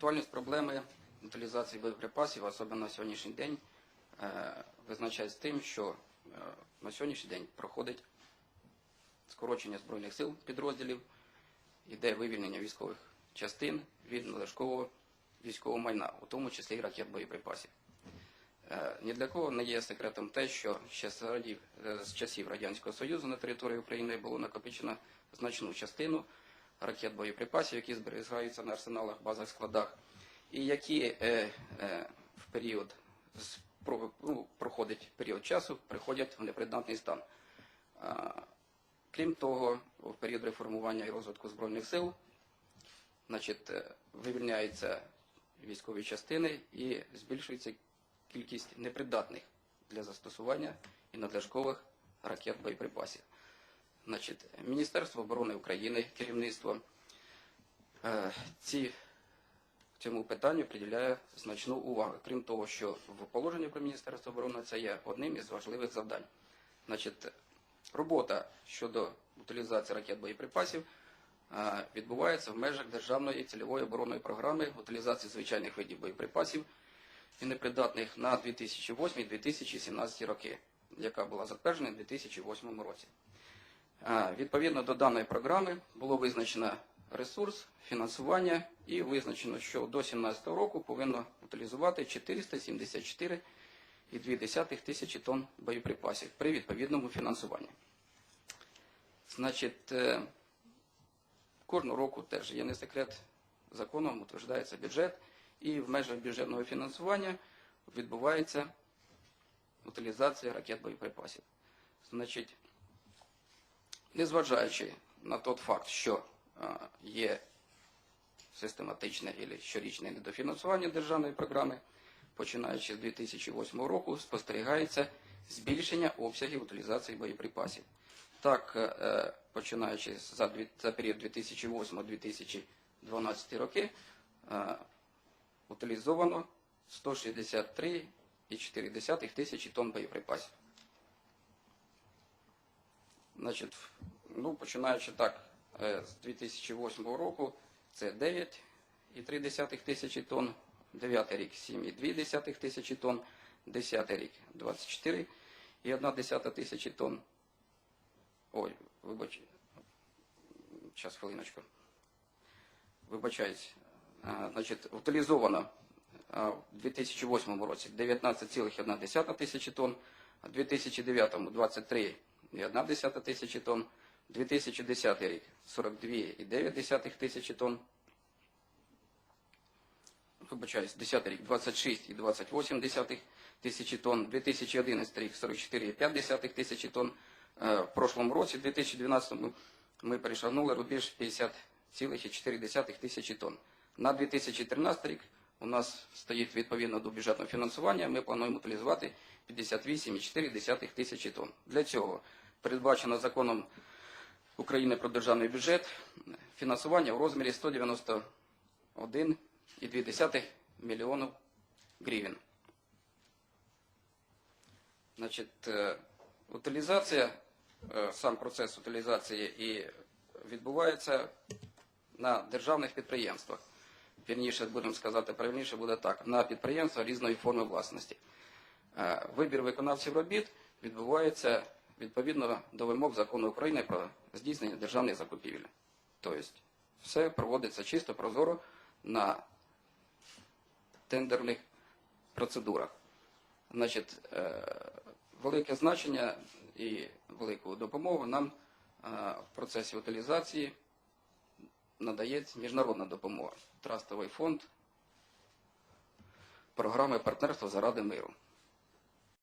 Актуальність проблеми утилізації боєприпасів, особливо на сьогоднішній день, е, визначається тим, що е, на сьогоднішній день проходить скорочення Збройних сил підрозділів, йде вивільнення військових частин від надлишкового військового майна, у тому числі і ракет боєприпасів. Е, Ні для кого не є секретом те, що ще з часів Радянського Союзу на території України було накопичено значну частину ракет боєприпасів, які зберігаються на арсеналах, базах, складах, і які е, е, в період ну, проходить період часу, приходять в непридатний стан. Крім того, в період реформування і розвитку Збройних сил значить, е, вивільняються військові частини і збільшується кількість непридатних для застосування і надлишкових ракет боєприпасів. Значить, Міністерство оборони України, керівництво е, ці, цьому питанню приділяє значну увагу. Крім того, що в положенні про Міністерство оборони це є одним із важливих завдань. Значить, робота щодо утилізації ракет боєприпасів е, відбувається в межах державної цільової оборонної програми утилізації звичайних видів боєприпасів і непридатних на 2008-2017 роки, яка була затверджена у 2008 році. Відповідно до даної програми було визначено ресурс, фінансування і визначено, що до 2017 року повинно утилізувати 474,2 тисячі тонн боєприпасів при відповідному фінансуванні. Значить, е, кожного року теж є не секрет, законом утверждається бюджет, і в межах бюджетного фінансування відбувається утилізація ракет боєприпасів. Значить, незважаючи на той факт, що є систематичне і щорічне недофінансування державної програми, починаючи з 2008 року, спостерігається збільшення обсягів утилізації боєприпасів. Так, е, е, починаючи за, період 2008-2012 роки, е, утилізовано 163,4 тисячі тонн боєприпасів. Значить, ну, починаючи так, е, з 2008 року це 9,3 тисячі тонн, 9 рік 7,2 тисячі тонн, 10 рік 24,1 тисячі тонн. Ой, вибач, час, хвилиночку. Вибачаюсь. Значить, утилізовано в 2008 році 19,1 тисячі тонн, а в 2009 23,1 тисячі тонн, 2010 рік. 42,9 тисячі тонн, вибачаюсь, 10 рік. 26,28 тисячі тонн, 2011 рік. 44,5 тисячі тонн, Е, в прошлому році, 2012 ми перешагнули рубіж 50,4 тисячі тонн. На 2013 рік у нас стоїть відповідно до бюджетного фінансування, ми плануємо утилізувати 58,4 тисячі тонн. Для цього передбачено законом України про державний бюджет фінансування в розмірі 191,2 мільйонів гривень. Значить, е, утилізація, е, сам процес утилізації і відбувається на державних підприємствах. Вірніше, будемо сказати правильніше, буде так, на підприємства різної форми власності. Е, Вибір виконавців робіт відбувається відповідно до вимог закону України про здійснення державних закупівель. Тобто все проводиться чисто, прозоро на тендерних процедурах. Значить, е, велике значення і велику допомогу нам е, в процесі утилізації надає міжнародна допомога, Трастовий фонд програми партнерства заради миру.